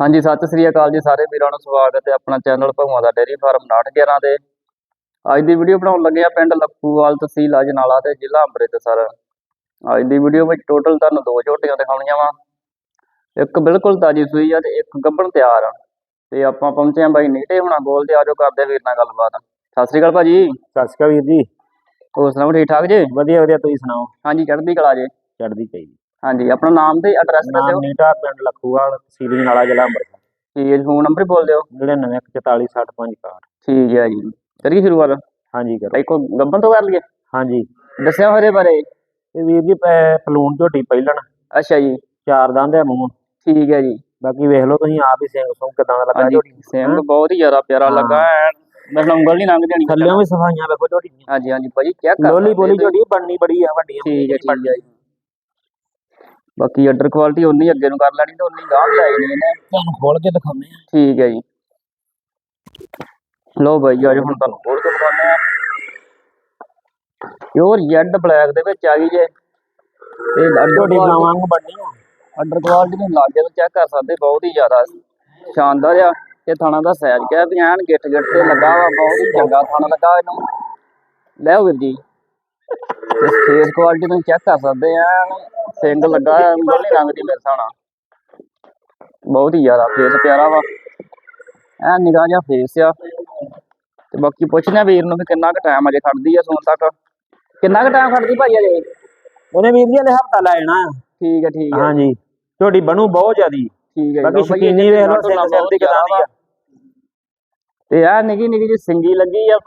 ਹਾਂਜੀ ਸਤਿ ਸ੍ਰੀ ਅਕਾਲ ਜੀ ਸਾਰੇ ਵੀਰਾਂ ਨੂੰ ਸਵਾਗਤ ਹੈ ਆਪਣਾ ਚੈਨਲ ਭਗਵਾਨ ਦਾ ਡੇਅਰੀ ਫਾਰਮ 911 ਤੇ। ਅੱਜ ਦੀ ਵੀਡੀਓ ਬਣਾਉਣ ਲੱਗੇ ਆ ਪਿੰਡ ਲੱਖੂਵਾਲ ਤਹਿਸੀਲ ਅਜਨਾਲਾ ਤੇ ਜ਼ਿਲ੍ਹਾ ਅੰਮ੍ਰਿਤਸਰ। ਅੱਜ ਦੀ ਵੀਡੀਓ ਵਿੱਚ ਟੋਟਲ ਤੁਹਾਨੂੰ ਦੋ ਝੋਟੀਆਂ ਦਿਖਾਉਣੀਆਂ ਵਾ। ਇੱਕ ਬਿਲਕੁਲ ਤਾਜੀ ਸੂਈ ਆ ਤੇ ਇੱਕ ਗੱਭਣ ਤਿਆਰ ਆ। ਤੇ ਆਪਾਂ ਪਹੁੰਚੇ ਆ ਬਾਈ ਨੀਟੇ ਹੁਣਾ ਗੋਲ ਤੇ ਆਜੋ ਕਰਦੇ ਵੀਰ ਨਾਲ ਗੱਲਬਾਤ। ਸਤਿ ਸ੍ਰੀ ਅਕਾਲ ਭਾਜੀ। ਸਤਿ ਸ਼੍ਰੀ ਅਕਾਲ ਵੀਰ ਜੀ। ਹੋਰ ਸੁਣਾਓ ਠੀਕ ਠਾਕ ਜੇ? ਵਧੀਆ ਵਧੀਆ ਤੁਸੀਂ ਸੁਣਾਓ? ਹਾਂਜੀ ਚੜ੍ਹਦੀ ਕਲਾ ਜੇ। ਚੜ੍ਹਦੀ ਚਾਹੀਦੀ ਹਾਂਜੀ ਆਪਣਾ ਨਾਮ ਤੇ ਐਡਰੈਸ ਨਾਮ ਦੱਸਿਓ। ਨੀਟਾ ਪਿੰਡ ਲਖੂਵਾਲ ਤਹਿਸੀਲ ਨਾਲਾ ਜ਼ਿਲ੍ਹਾ ਅੰਮ੍ਰਿਤਸਰ। ਠੀਕ ਫੋਨ ਨੰਬਰ ਬੋਲ ਦਿਓ। 994465 ਠੀਕ ਹੈ ਜੀ। ਕਰੀਏ ਸ਼ੁਰੂਆਤ ਹਾਂਜੀ ਕਰੋ। ਭਾਈ ਕੋ ਗੱਭਣ ਤੋਂ ਕਰ ਲਈਏ। ਹਾਂਜੀ। ਦੱਸਿਓ ਹਰੇ ਬਾਰੇ। ਤੇ ਵੀਰ ਜੀ ਪਲੂਣ ਝੋਟੀ ਪਹਿਲਣ। ਅੱਛਾ ਜੀ। ਚਾਰ ਦੰਦ ਹੈ ਮੂੰਹ। ਠੀਕ ਹੈ ਜੀ। ਬਾਕੀ ਵੇਖ ਲਓ ਤੁਸੀਂ ਆਪ ਹੀ ਸਿੰਘ ਸੁੰਗ ਕਿਦਾਂ ਦਾ ਲੱਗਾ ਝੋਟੀ। ਸਿੰਘ ਬਹੁਤ ਹੀ ਜ਼ਿਆਦਾ ਪਿਆਰਾ। ਲੱਗਾ ਮੇਰੇ ਉਂਗਲ ਨਹੀਂ ਲੰਘ ਜਾਣੀ ਥੱਲਿਓਂ ਵੀ ਸਫਾਈਆਂ ਵੇਖੋ ਝੋਟੀ ਹਾਂਜੀ ਹਾਂਜੀ ਭਾਜੀ ਚੈੱਕ ਕਰ ਲੋਲੀ ਬੋਲੀ ਝੋਟੀ ਬਣਨੀ ਬੜੀ ਆ ਵੱਡੀ ਆ, ਠੀਕ ਹੈ ਠੀਕ ਹੈ ਜੀ। ਬਾਕੀ ਆਰਡਰ ਕੁਆਲਿਟੀ ਉਨੀ ਅੱਗੇ ਨੂੰ ਕਰ ਲੈਣੀ ਤੇ ਉਨੀ ਗਾਹ ਲੈ ਜਾਣੀ ਇਹਨੇ। ਤੁਹਾਨੂੰ ਖੋਲ ਕੇ ਦਿਖਾਉਂਦੇ ਆ। ਠੀਕ ਹੈ ਜੀ। ਲੋ ਭਾਈ ਅੱਜ ਹੁਣ ਤੁਹਾਨੂੰ ਹੋਰ ਤੋਂ ਦਿਖਾਉਂਦੇ ਆ। ਪਿਓਰ ਜੈਡ ਬਲੈਕ ਦੇ ਵਿੱਚ ਆ ਗਈ ਜੇ। ਇਹ ਝੋਟੀ ਆਰਡਰ ਗਾਵਾਂ ਵਾਂਗੂ ਬਣਨੀ ਆ। ਆਰਡਰ ਕੁਆਲਿਟੀ ਨੂੰ ਲਾਗੇ ਤੋਂ ਚੈੱਕ ਕਰ ਸਕਦੇ ਬਹੁਤ ਹੀ ਜ਼ਿਆਦਾ ਸ਼ਾਨਦਾਰ ਆ। ਤੇ ਥਾਣਾ ਦਾ ਸਾਈਜ਼ ਕਿਹਾ ਵੀ ਐਨ ਗਿੱਟ ਗਿੱਟ ਤੇ ਲੱਗਾ ਵਾ ਬਹੁਤ ਹੀ ਚੰਗਾ ਥਾਣਾ ਲੱਗਾ ਇਹਨੂੰ। ਲੈ ਵੀਰ ਜੀ। ਫੇਸ ਕੁਆਲਿਟੀ ਨੂੰ ਚੈੱਕ ਕਰ ਸਕਦੇ ਆ। ਸਿੰਗ ਲੱਗਾ ਮੋਲੀ ਰੰਗ ਦੀ ਮੇਰੇ ਨਾਲ। ਬਹੁਤ ਹੀ ਜ਼ਿਆਦਾ ਫੇਸ ਪਿਆਰਾ ਵਾ। ਐ ਨਿਗਾਹ ਜਿਹਾ ਫੇਸ ਆ। ਤੇ ਬਾਕੀ ਪੁੱਛਦੇ ਆ ਵੀਰ ਨੂੰ ਵੀ ਕਿੰਨਾ ਕੁ ਟਾਈਮ ਅਜੇ ਖੜਦੀ ਆ ਸੌਣ ਤੱਕ। ਕਿੰਨਾ ਕੁ ਟਾਈਮ ਖੜਦੀ ਭਾਈ ਅਜੇ? ਉਹਨੇ ਵੀਰ ਜੀ ਹਲੇ ਹਫਤਾ ਲੈ ਜਾਣਾ। ਠੀਕ ਹੈ ਠੀਕ ਹੈ ਹਾਂਜੀ। ਝੋਟੀ ਬਣੂ ਬਹੁਤ ਜ਼ਿਆਦੀ। ਠੀਕ ਹੈ ਬਾਕੀ ਸ਼ਕੀਨੀ ਵੇਖ ਲਓ ਸਿੰਘ ਸਿਰ ਦੀ ਕਿਦਾਂ ਦੀ ਆ। ਤੇ ਆ ਨਿੱਕੀ ਨਿੱਕੀ ਜੀ ਸਿੰਗੀ ਲੱਗੀ ਆ।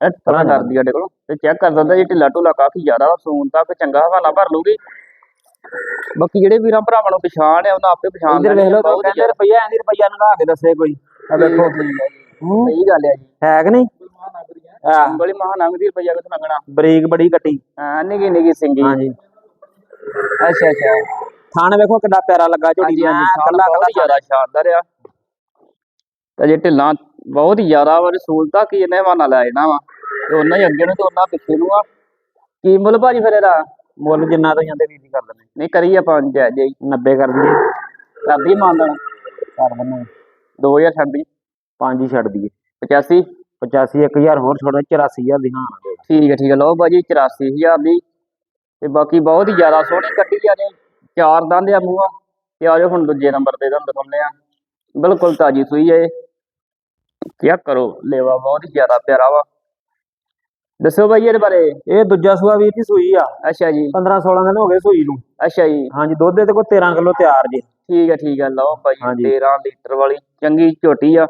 ਪਤਾ ਕਰਦੀ ਆ ਸਾਡੇ ਕੋਲ। ਤੇ ਚੈੱਕ ਕਰ ਦਿੰਦਾ ਜੀ ਢਿੱਲਾ ਢੁੱਲਾ ਕਾਫੀ ਜ਼ਿਆਦਾ ਸੂਨ ਤੱਕ ਚੰਗਾ ਹਵਾਲਾ ਭਰ ਲੂਗੀ ਬਾਕੀ ਜਿਹੜੇ ਵੀਰਾਂ ਭਰਾਵਾਂ ਨੂੰ ਪਛਾਣ ਆ ਉਹਨਾਂ ਆਪੇ ਪਛਾਣ ਇੱਧਰ ਵੇਖ ਲਓ ਕਹਿੰਦੇ ਰੁਪਈਆ ਐਂ ਦੀ ਰੁਪਈਆ ਨਗਾ ਕੇ ਦੱਸੇ ਕੋਈ। ਆ ਹੂੰ। ਸਹੀ ਗੱਲ ਆ ਜੀ। ਹੈ ਕਿ ਨਹੀਂ? ਆ। ਉਂਗਲੀ ਮਹਾਨੰਗ ਦੀ ਰੁਪਈਆ ਕਿਥੋਂ ਲੰਗਣਾ ਬਰੀਕ ਬੜੀ ਕੱਟੀ। ਹਾਂ ਨਿੱਕੀ ਨਿੱਕੀ ਸਿੰਗੀ। ਹਾਂਜੀ। ਅੱਛਾ ਅੱਛਾ। ਥਾਣ ਵੇਖੋ ਕਿੱਡਾ ਪਿਆਰਾ ਲੱਗਾ ਝੋਟੀ ਦਾ ਕੱਲਾ ਹੀ ਜ਼ਿਆਦਾ ਸ਼ਾਨਦਾਰ ਆ। ਤੇ ਜੇ ਢਿੱਲਾਂ ਬਹੁਤ ਹੀ ਜ਼ਿਆਦਾ ਵਾ ਰਸੂਲਤਾ ਕੀ ਇਹਨੇ ਲੈ ਜਾਣਾ ਵਾ। ਤੇ ਉਹਨਾਂ ਹੀ ਅੱਗੇ ਨੂੰ ਤੇ ਉਹਨਾਂ ਪਿੱਛੇ ਨੂੰ ਆ। ਕੀ ਮੁੱਲ ਭਾਜੀ ਫਿਰ ਇਹਦਾ? ਮੁੱਲ ਜਿੰਨਾ ਤੋਂ ਜਾਂਦੇ ਵੀਰ ਜੀ ਕਰ ਦਿੰਦੇ ਨਹੀਂ ਕਰੀ ਆਪਾਂ ਜੈ ਜੈ 90 ਕਰ ਦਈਏ। ਕਰਦੀ ਮਾਨਦਨ ਕਰ ਦਿੰਦੇ 2000 ਛੱਡਦੀ ਪੰਜ ਹੀ ਛੱਡ ਦਈਏ। 85 85 1000 ਹੋਰ ਛੋੜੋ 84000 ਦੀ ਹਾਂ ਠੀਕ ਹੈ ਠੀਕ ਹੈ। ਲਓ ਭਾਜੀ 84000 ਦੀ। ਤੇ ਬਾਕੀ ਬਹੁਤ ਹੀ ਜ਼ਿਆਦਾ ਸੋਹਣੀ ਕੱਟੀ ਆ ਨੇ ਚਾਰ ਦੰਦ ਆ ਮੂੰਹਾਂ ਤੇ ਆ ਜਾਓ ਹੁਣ ਦੂਜੇ ਨੰਬਰ ਤੇ ਤੁਹਾਨੂੰ ਦਿਖਾਉਂਦੇ ਆ। ਬਿਲਕੁਲ ਤਾਜੀ ਸੂਈ ਹੈ ਚੈੱਕ ਕਰੋ ਲੇਵਾ ਬਹੁਤ ਹੀ ਜ਼ਿਆਦਾ ਪਿਆਰਾ ਵਾ। ਦੱਸੋ ਭਾਈ ਇਹਦੇ ਬਾਰੇ। ਇਹ ਦੂਜਾ ਸੂਆ ਵੀਰ ਜੀ ਸੂਈ ਆ। ਅੱਛਾ ਜੀ। 15 16 ਦਿਨ ਹੋ ਗਏ ਸੂਈ ਨੂੰ। ਅੱਛਾ ਜੀ। ਹਾਂਜੀ ਦੁੱਧ ਦੇ ਤੇ ਕੋਈ 13 ਕਿਲੋ ਤਿਆਰ ਜੀ। ਠੀਕ ਹੈ ਠੀਕ ਹੈ ਲਓ ਭਾਈ ਹਾਂਜੀ। 13 ਲੀਟਰ ਵਾਲੀ ਚੰਗੀ ਝੋਟੀ ਆ।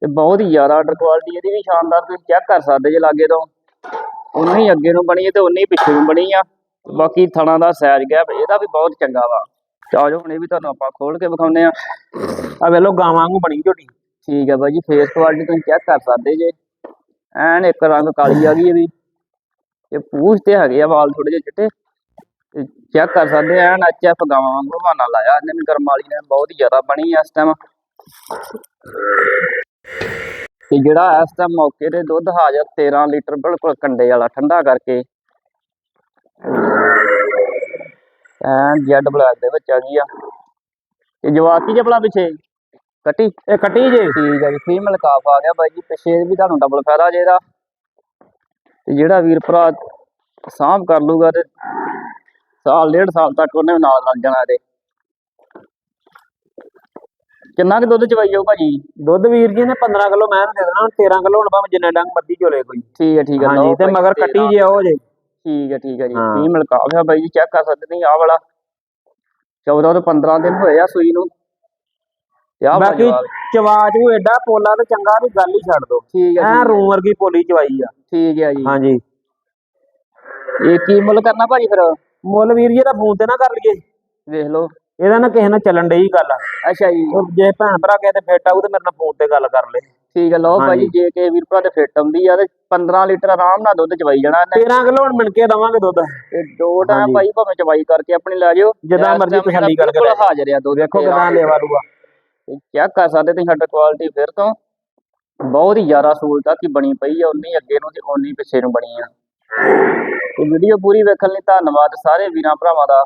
ਤੇ ਬਹੁਤ ਹੀ ਜ਼ਿਆਦਾ ਆਰਡਰ ਕੁਆਲਿਟੀ ਇਹਦੀ ਵੀ ਸ਼ਾਨਦਾਰ ਤੁਸੀਂ ਚੈੱਕ ਕਰ ਸਕਦੇ ਜੇ ਲਾਗੇ ਤੋਂ। ਉਨੀ ਹੀ ਅੱਗੇ ਨੂੰ ਬਣੀ ਤੇ ਉਨੀ ਹੀ ਪਿੱਛੇ ਨੂੰ ਬਣੀ ਆ। ਬਾਕੀ ਥਣਾ ਦਾ ਸਾਈਜ਼ ਗੈਪ ਇਹਦਾ ਵੀ ਬਹੁਤ ਚੰਗਾ ਵਾ। ਆ ਜਾਓ ਹੁਣ ਇਹ ਵੀ ਤੁਹਾਨੂੰ ਆਪਾਂ ਖੋਲ ਕੇ ਵਿਖਾਉਂਦੇ ਆ। ਆ ਵੇਖ ਲਓ ਗਾਵਾਂ ਵਾਂਗੂ ਬਣੀ ਝੋਟੀ। ਠੀਕ ਹੈ ਬਾਈ ਜੀ ਫੇਸ ਕੁਆਲਿਟੀ ਤੁਸੀਂ ਚੈੱਕ ਕਰ ਸਕਦੇ ਜੇ। ਐਨ ਇੱਕ ਰੰਗ ਕਾਲੀ ਆ ਗਈ ਇਹਦੀ। ਤੇ ਪੂਛ ਤੇ ਹੈਗੇ ਆ ਵਾਲ ਥੋੜੇ ਜਿਹੇ ਚਿੱਟੇ। ਤੇ ਚੈੱਕ ਕਰ ਸਕਦੇ ਐਨ ਐਚਐਫ ਗਾਵਾਂ ਵਾਂਗੂ ਬਹਾਨਾ ਲਾਇਆ। ਇਹਨੇ ਵੀ ਕਰਮ ਵਾਲੀ ਨੇ, ਬਹੁਤ ਹੀ ਜ਼ਿਆਦਾ ਬਣੀ ਇਸ ਟਾਈਮ ਤੇ ਜਿਹੜਾ ਇਸ ਟਾਈਮ ਮੌਕੇ ਤੇ ਦੁੱਧ ਹਾਜ਼ਰ 13 ਲੀਟਰ ਬਿਲਕੁਲ ਕੰਡੇ ਵਾਲਾ ਠੰਡਾ ਕਰਕੇ। ਐਨ ਜੈਡ ਬਲੈਕ ਦੇ ਵਿੱਚ ਆ ਗਈ ਆ। ਤੇ ਜਵਾਕੀ ਜੇ ਭਲਾ ਪਿੱਛੇ? ਕੱਟੀ? ਇਹ ਕੱਟੀ ਜੇ। ਠੀਕ ਹੈ ਜੀ ਫੀਮੇਲ ਕਾਫ ਆ ਗਿਆ ਬਾਈ ਜੀ ਪਿੱਛੇ ਵੀ ਤੁਹਾਨੂੰ ਡਬਲ ਫਾਇਦਾ ਜੇ ਇਹਦਾ। ਤੇ ਜਿਹੜਾ ਵੀਰ ਭਰਾ ਸਾਂਭ ਕਰ ਲੂਗਾ ਤੇ ਸਾਲ ਡੇਢ ਸਾਲ ਤੱਕ ਉਹਨੇ ਨਾਲ ਲੱਗ ਜਾਣਾ ਇਹਦੇ। ਕਿੰਨਾ ਕੁ ਦੁੱਧ ਚਵਾਈ ਜਾਊ ਭਾਜੀ? ਦੁੱਧ ਵੀਰ ਜੀ ਨੇ 15 ਕਿਲੋ ਮੈਂ ਦੇ ਦੇਣਾ 13 ਕਿਲੋ ਹੁਣ ਭਾਵੇਂ ਜਿੰਨੇ ਡੰਗ ਮੱਦੀ ਚੋਲੇ ਕੋਈ। ਠੀਕ ਹੈ ਠੀਕ ਹੈ ਹਾਂਜੀ ਤੇ ਮਗਰ। ਕੱਟੀ ਜੇ ਉਹ ਜੇ। ਠੀਕ ਹੈ ਠੀਕ ਹੈ ਜੀ। ਫੀਮੇਲ ਕਾਫ ਆ ਬਾਈ ਜੀ ਚੈੱਕ ਕਰ ਸਕਦੇ ਤੁਸੀਂ ਆਹ ਵਾਲਾ। 14 ਤੋਂ 15 ਦਿਨ ਹੋਏ ਆ ਸੂਈ ਨੂੰ। ਬਾਕੀ ਚਵਾਜ ਉਹ ਐਡਾ ਪੋਲਾ ਤੇ ਚੰਗਾ ਦੀ ਗੱਲ ਹੀ ਛੱਡ ਦੋ। ਠੀਕ ਹੈ ਐ ਹੈ, ਰੂਮ ਵਰਗੀ ਪੋਲੀ ਚਵਾਈ ਆ। ਠੀਕ ਹੈ ਜੀ। ਹਾਂਜੀ। ਇਹ ਕੀ ਮੁੱਲ ਕਰਨਾ ਭਾਜੀ ਫਿਰ? ਮੁੱਲ ਵੀਰ ਜੀ ਦਾ ਫੋਨ ਤੇ ਨਾ ਕਰ ਲਈਏ। ਵੇਖ ਲਓ। ਇਹਦਾ ਨਾ ਕਿਸੇ ਨਾਲ ਚੱਲਣ ਡਈ ਗੱਲ। ਆ ਅੱਛਾ ਜੀ। ਉਹ ਜੇ ਭੈਣ ਭਰਾ ਕਿਸੇ ਤੇ ਫਿੱਟ ਆਊ ਤੇ ਮੇਰੇ ਨਾਲ ਫੋਨ ਤੇ ਗੱਲ ਕਰ ਲੈ। ਠੀਕ ਹੈ ਲਓ ਭਾਜੀ ਹਾਂਜੀ। ਜੇ ਕੇ ਵੀਰ ਭਰਾ ਤੇ ਫਿੱਟ ਆਉਂਦੀ ਆ ਤੇ 15 ਲੀਟਰ ਆਰਾਮ ਨਾਲ ਦੁੱਧ ਚਵਾਈ ਜਾਣਾ ਇਹਨੇ। 13 ਕਿਲੋ ਹੁਣ ਮਿਣ ਕੇ ਦਵਾਂਗੇ ਦੁੱਧ। ਤੇ ਦੋ ਟਾਈਮ ਹਾਂਜੀ। ਭਾਈ ਭਾਵੇਂ ਚਵਾਈ ਕਰਕੇ ਆਪਣੀ ਲੈ ਜਿਓ। ਜਿੱਦਾਂ ਮਰਜ਼ੀ ਤਸੱਲੀ ਕਰਕੇ ਲੈ ਜਾਓ। ਹਾਜ਼ਰ ਆ ਦੁੱਧ ਵੇਖੋ ਕਿਦਾਂ ਲੇਵਾ ਲੂਗਾ। ਚੈੱਕ ਕਰ ਸਕਦੇ ਤੁਸੀਂ ਸਾਡਾ ਕੁਆਲਿਟੀ ਫਿਰ ਤੋਂ? ਬਹੁਤ ਹੀ ਜ਼ਿਆਦਾ ਸਹੂਲਤਾਂ ਆ ਬਣੀ ਪਈ ਆ, ਉਨੀ ਅੱਗੇ ਨੂੰ ਤੇ ਉਨੀ ਪਿੱਛੇ ਨੂੰ ਬਣੀ ਆ। ਤੇ ਵੀਡੀਓ ਪੂਰੀ ਵੇਖਣ ਲਈ ਧੰਨਵਾਦ ਸਾਰੇ ਵੀਰਾਂ ਭਰਾਵਾਂ ਦਾ।